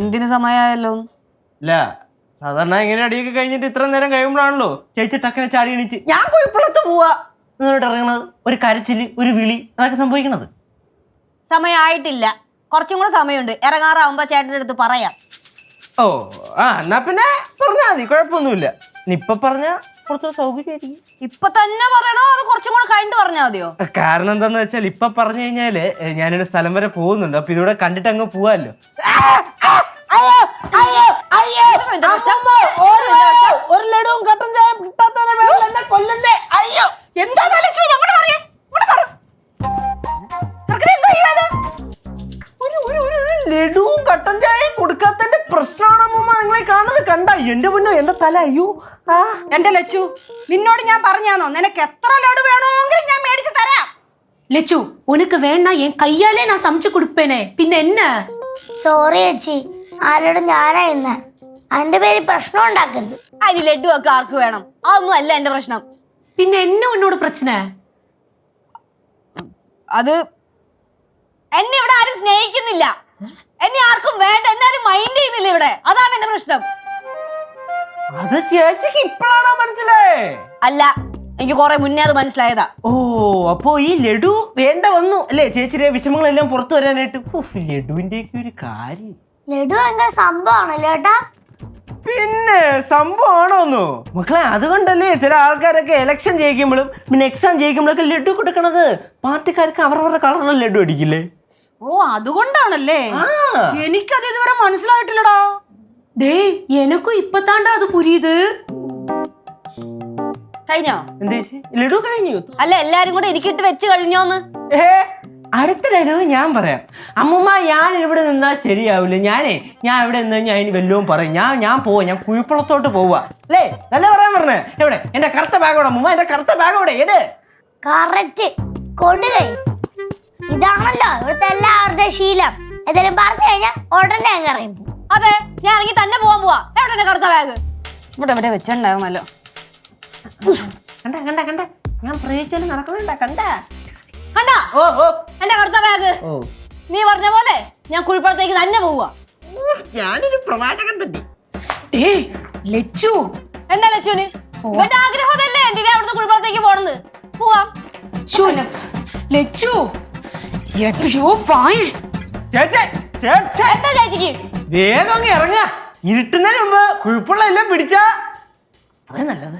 എന്തിനു സമയമായല്ലോ ഇല്ല സാധാരണ ഇങ്ങനെ അടിയൊക്കെ കഴിഞ്ഞിട്ട് ഇത്ര നേരം കഴിയുമ്പോഴാണല്ലോ ചേച്ചി ടക്കനെ ചാടി എണീച്ച് ഞാൻ കുഴപ്പമില്ലാത്ത പോവാ. എന്നിട്ട് ഇറങ്ങണത് ഒരു കരച്ചിൽ ഒരു വിളി അതൊക്കെ സംഭവിക്കണത്. സമയമായിട്ടില്ല കുറച്ചും കൂടെ സമയമുണ്ട്. ഇറങ്ങാറാവുമ്പോ ചേട്ടന്റെ അടുത്ത് പറയാം. ഓ ആ എന്നാ പിന്നെ പറഞ്ഞാ മതി. കുഴപ്പമൊന്നുമില്ല. ഇപ്പൊ പറഞ്ഞ കുറച്ച് സൗകര്യമായിരിക്കും. ഇപ്പൊ തന്നെ പറയണോ? അത് കുറച്ചും കൂടെ കഴിഞ്ഞിട്ട് പറഞ്ഞാൽ മതിയോ? കാരണം എന്താന്ന് വെച്ചാൽ ഇപ്പൊ പറഞ്ഞു കഴിഞ്ഞാൽ ഞാനൊരു സ്ഥലം വരെ പോകുന്നുണ്ട്. അപ്പൊ ഇതിവിടെ കണ്ടിട്ട് അങ്ങ് പോവാല്ലോ. എന്താ പ്രശ്നം? ഒരു ലഡുവും കട്ടൻ ചായ കിട്ടാത്തതിന് വേണ്ടി കൊല്ലുന്നേ. അയ്യോ. എന്താ തലച്ചു അങ്ങോട്ട് പറയാ ലഡുവും കട്ടൻ ചായയും കൊടുക്കാത്തതിന്റെ പ്രശ്നമാണ് അമ്മ നിങ്ങളെ കാണുന്നത് കണ്ട? എന്റെ പൊന്നോ എന്റെ തല. അയ്യോ. ആ. എന്റെ ലച്ചു നിന്നോട് ഞാൻ പറഞ്ഞാണോ നിനക്ക് എത്ര ലഡു വേണമെങ്കിലും ഞാൻ മേടിച്ചു തരാം. ലച്ചു ഉനക്ക് വേണ ഞാൻ കയ്യാലേ ഞാൻ സമിച്ചു കൊടുപ്പേനെ. പിന്നെ എന്നെ? സോറി ചേച്ചി. ആരോടും ഞാനാ ഇന്ന് അതിന്റെ പേര് പ്രശ്നം ഉണ്ടാക്കരുത്. അതിൽ ലഡു ഒക്കെ ആർക്ക് വേണം? അതൊന്നും അല്ല എന്റെ പ്രശ്നം. പിന്നെ എന്നെ ഉന്നോട് പ്രശ്ന? അത് എന്നെ ഇവിടെ ആരും സ്നേഹിക്കുന്നില്ല. എന്നെ ആർക്കും വേണ്ട എന്നെ ആരും മൈൻഡ് ചെയ്യുന്നില്ല ഇവിടെ. അതാണ് എന്റെ പ്രശ്നം. അത് ചേച്ചിക്ക് ഇപ്പോഴാണോ മനസ്സിലായേ? അല്ല എനിക്ക് കൊറേ മുന്നേ അത് മനസ്സിലായതാ. ഓ അപ്പോ ഈ ലഡു വേണ്ട വന്നു. അല്ലേ ചേച്ചിയുടെ വിഷമങ്ങളെല്ലാം പുറത്തു വരാനായിട്ട്. ലഡുവിന്റെ ഒരു കാര്യം. ലഡു ഭയങ്കര സംഭവമാണ് ചേട്ടാ. പിന്നെ സംഭവമാണോന്നു? മക്കളെ അതുകൊണ്ടല്ലേ ചില ആൾക്കാരൊക്കെ ഇലക്ഷൻ ജയിക്കുമ്പോഴും പിന്നെ എക്സാം ജയിക്കുമ്പോഴൊക്കെ ലഡു കൊടുക്കണത്? പാർട്ടിക്കാർക്ക് അവരവരുടെ കളറുള്ള ലഡു അടിക്കില്ലേ? ഓ അതുകൊണ്ടാണല്ലേ? എനിക്കത് ഇതുവരെ മനസ്സിലായിട്ടില്ലടാ. ഡേ എനക്കും ഇപ്പത്താണ്ടോ അത് പുരിയത്. കഴിഞ്ഞോ? ലഡു കഴിഞ്ഞു. അല്ല എല്ലാരും കൂടെ എനിക്കിട്ട് വെച്ച് കഴിഞ്ഞോന്ന്? ഏ അടുത്ത ഡയലോഗ് ഞാൻ പറയാം. അമ്മൂമ്മ ഞാൻ ഇവിടെ നിന്നാ ശരിയാവില്ല. ഞാനേ ഞാൻ ഇവിടെ നിന്ന് ഞാൻ അതിന് വല്ലതും പറയും. ഞാൻ ഞാൻ പോവാ. ഞാൻ കുഴിപ്പുളത്തോട്ട് പോവാ. അല്ലേ? നല്ല പറയാൻ പറഞ്ഞേ. എവിടെ? എന്റെ കറുത്ത ബാഗ് അവിടെ അമ്മൂമ്മ? എന്റെ കറുത്ത ബാഗ് അവിടെ എട്. കറക്റ്റ് കൊടുകൈ ഇതാണല്ലോ ഇവിടുത്തെ എല്ലാവരുടെ ശീലം. എന്തെങ്കിലും പറഞ്ഞു കഴിഞ്ഞാൽ ഉടനെ അങ്ങ് ഇറങ്ങി പോകും. അതെ ഞാൻ ഇറങ്ങി തന്നെ പോവാൻ പോവാ. എവിടെ എന്റെ കറുത്ത ബാഗ് ഇവിടെ ഇവിടെ വെച്ചിട്ടുണ്ടാവുമല്ലോ കണ്ട കണ്ട കണ്ട. ഞാൻ പ്രയോഗിച്ചാലും നടക്കണണ്ട കണ്ട. കണ്ടോ? എന്റെ കറുത്ത ബാഗ് നീ പറഞ്ഞ പോലെ ഞാൻ കുഴിപ്പുറത്തേക്ക് തന്നെ പോവുക ഞാനൊരു പ്രവാചകൻ തന്നെ. ലച്ചു. എന്താ ലച്ചുവിന് ഇവന്റെ ആഗ്രഹം തന്നെ എന്റെ അവിടുത്തെ കുഴിപ്പുറത്തേക്ക് പോണെന്ന് പോവാം. ലച്ചു. എന്താ ചേച്ചിക്ക്? വേഗം ഇറങ്ങ. ഇരുട്ടുന്നതിന് മുമ്പ് കുഴപ്പമുള്ള എല്ലാം പിടിച്ചാ. നല്ലത്.